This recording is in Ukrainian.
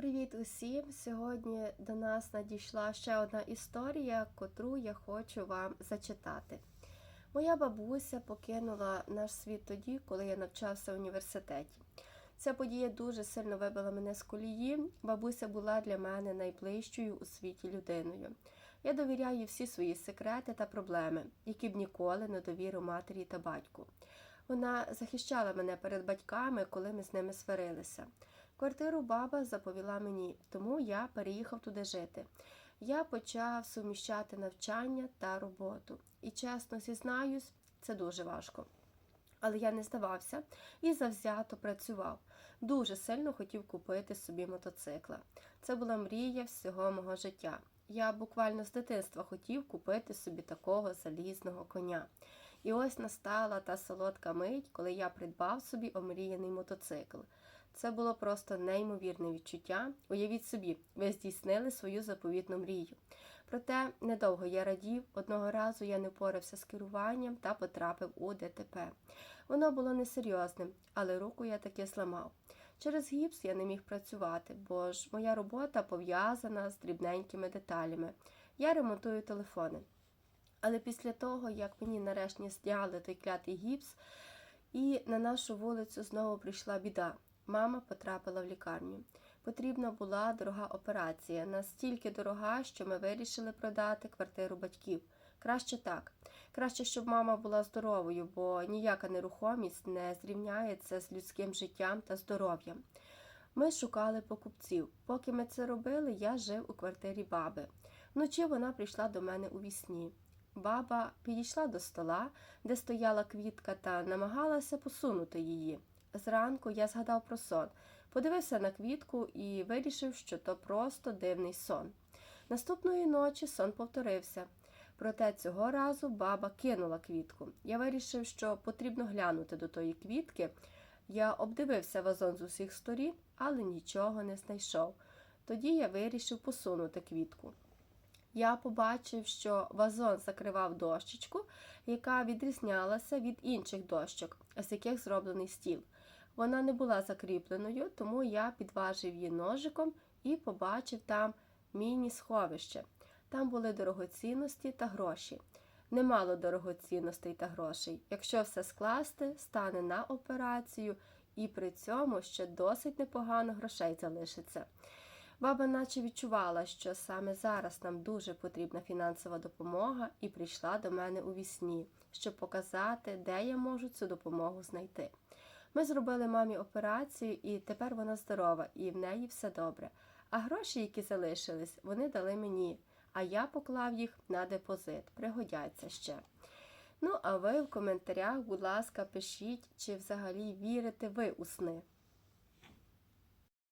Привіт усім! Сьогодні до нас надійшла ще одна історія, котру я хочу вам зачитати. Моя бабуся покинула наш світ тоді, коли я навчався в університеті. Ця подія дуже сильно вибила мене з колії. Бабуся була для мене найближчою у світі людиною. Я довіряю всі свої секрети та проблеми, які б ніколи не довірив матері та батьку. Вона захищала мене перед батьками, коли ми з ними сварилися. Квартиру баба заповіла мені, тому я переїхав туди жити. Я почав суміщати навчання та роботу. І чесно зізнаюсь, це дуже важко. Але я не здавався і завзято працював. Дуже сильно хотів купити собі мотоцикла. Це була мрія всього мого життя. Я буквально з дитинства хотів купити собі такого залізного коня. І ось настала та солодка мить, коли я придбав собі омріяний мотоцикл. Це було просто неймовірне відчуття. Уявіть собі, ви здійснили свою заповітну мрію. Проте недовго я радів, одного разу я не впорався з керуванням та потрапив у ДТП. Воно було несерйозним, але руку я таки зламав. Через гіпс я не міг працювати, бо ж моя робота пов'язана з дрібненькими деталями. Я ремонтую телефони. Але після того, як мені нарешті зняли той клятий гіпс, і на нашу вулицю знову прийшла біда. Мама потрапила в лікарню. Потрібна була дорога операція, настільки дорога, що ми вирішили продати квартиру батьків. Краще так. Краще, щоб мама була здоровою, бо ніяка нерухомість не зрівняється з людським життям та здоров'ям. Ми шукали покупців. Поки ми це робили, я жив у квартирі баби. Вночі вона прийшла до мене у вісні. Баба підійшла до стола, де стояла квітка, та намагалася посунути її. Зранку я згадав про сон, подивився на квітку і вирішив, що то просто дивний сон. Наступної ночі сон повторився. Проте цього разу баба кинула квітку. Я вирішив, що потрібно глянути до тої квітки. Я обдивився вазон з усіх сторін, але нічого не знайшов. Тоді я вирішив посунути квітку. Я побачив, що вазон закривав дощечку, яка відрізнялася від інших дощок, з яких зроблений стіл. Вона не була закріпленою, тому я підважив її ножиком і побачив там міні-сховище. Там були дорогоцінності та гроші. Немало дорогоцінностей та грошей. Якщо все скласти, стане на операцію, і при цьому ще досить непогано грошей залишиться. Баба наче відчувала, що саме зараз нам дуже потрібна фінансова допомога, і прийшла до мене у вісні, щоб показати, де я можу цю допомогу знайти. Ми зробили мамі операцію, і тепер вона здорова, і в неї все добре. А гроші, які залишились, вони дали мені, а я поклав їх на депозит. Пригодяться ще. Ну, а ви в коментарях, будь ласка, пишіть, чи взагалі вірите ви у сни.